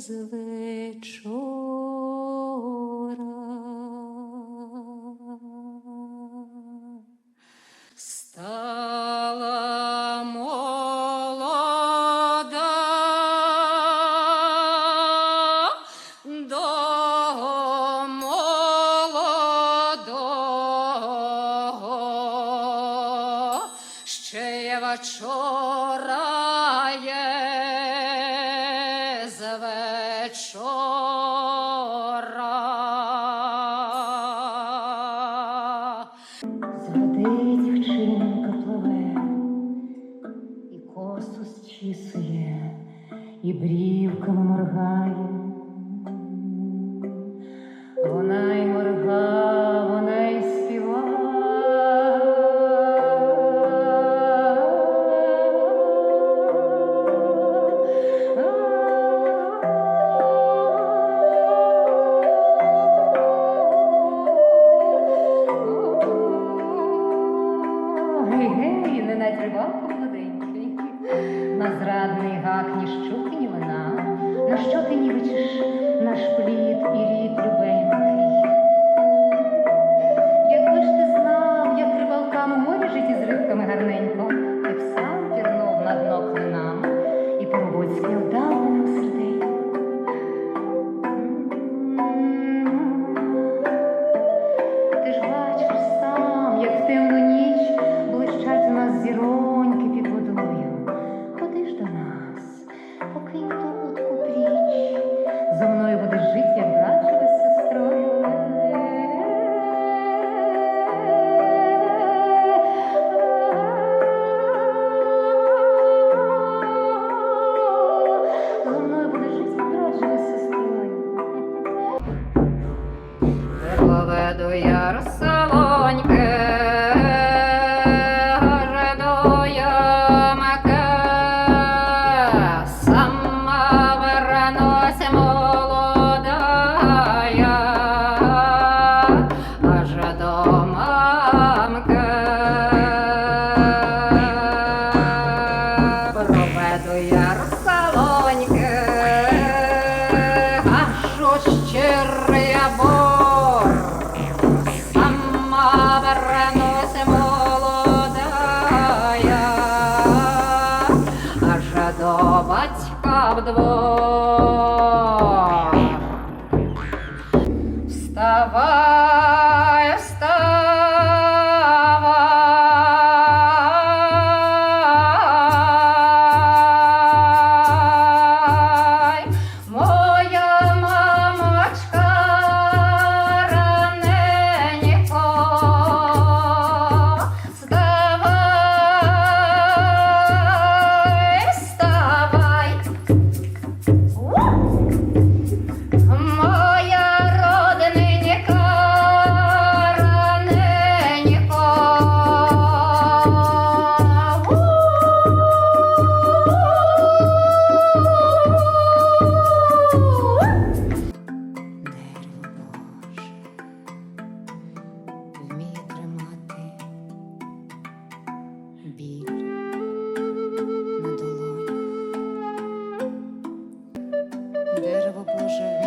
з вечора. Стала молода, до молодого, ще вчора є. ласкаво моргає. що ти нівичиш наш плід і рід любенький? до Ярсалоньки, аж до ямаки, сама вернуся молодая, аж до мамки. Проведу я Русалоньки. Java. дерево Боже.